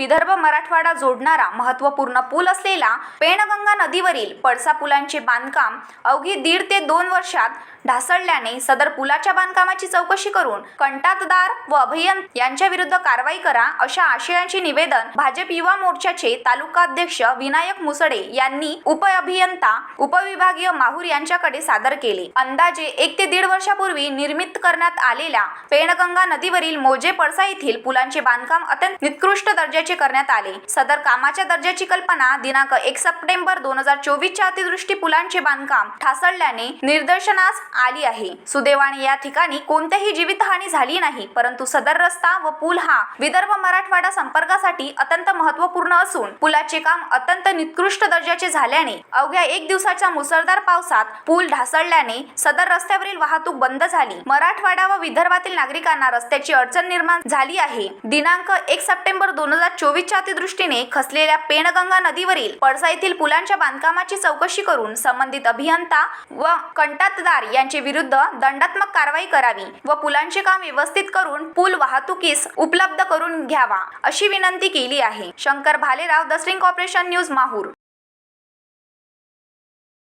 विदर्भ मराठवाडा जोडणारा महत्त्वपूर्ण पूल असलेला पेणगंगा नदीवरील पडसा पुलांचे बांधकाम अवघी दीड ते दोन वर्षात ढासळल्याने सदर पुलाच्या बांधकामाची चौकशी करून कंटातदार व अभियंत यांच्या विरुद्ध कारवाई करा अशा आशयाचे निवेदन भाजप युवा मोर्चाचे तालुकाध्यक्ष विनायक मुसडे यांनी उप अभियंता उपविभागीय माहूर यांच्याकडे सादर केले. अंदाजे एक ते दीड वर्षापूर्वी निर्मित करण्यात आलेल्या पेणगंगा नदीवरील मोजे पडसा येथील पुलांचे बांधकाम अत्यंत निकृष्ट दर्जाचे करण्यात आले. सदर कामाच्या दर्जाची कल्पना दिनांक एक सप्टेंबर दोन हजार चोवीसच्या अतिवृष्टी पुलांचे बांधकाम ठासळल्याने निदर्शनास आली आहे. सुदैवाने या ठिकाणी कोणत्याही जीवितहानी झाली नाही परंतु सदर रस्ता व पूल हा विदर्भ मराठवाडा संपर्कासाठी अत्यंत महत्त्वपूर्ण असून पुलाचे काम अत्यंत निकृष्ट दर्जाचे झाल्याने अवघ्या एक दिवसाच्या मुसळधार पावसात पूल ढासळल्याने सदर रस्त्यावरील वाहतूक बंद झाली. मराठवाडा व विदर्भातील नागरिकांना रस्त्याची अडचण निर्माण झाली आहे. दिनांक एक सप्टेंबर दोन हजार चोवीसच्या अतिदृष्टीने खसलेल्या पेणगंगा नदीवरील पडसा येथील पुलांच्या बांधकामाची चौकशी करून संबंधित अभियंता व कंटातदार यांचे विरुद्ध दंडात्मक कारवाई करावी व पुलांचे काम व्यवस्थित करून पूल वाहतुकीस उपलब्ध करून घ्यावा अशी विनंती केली आहे. Shankar Bhalerao the string news Mahur.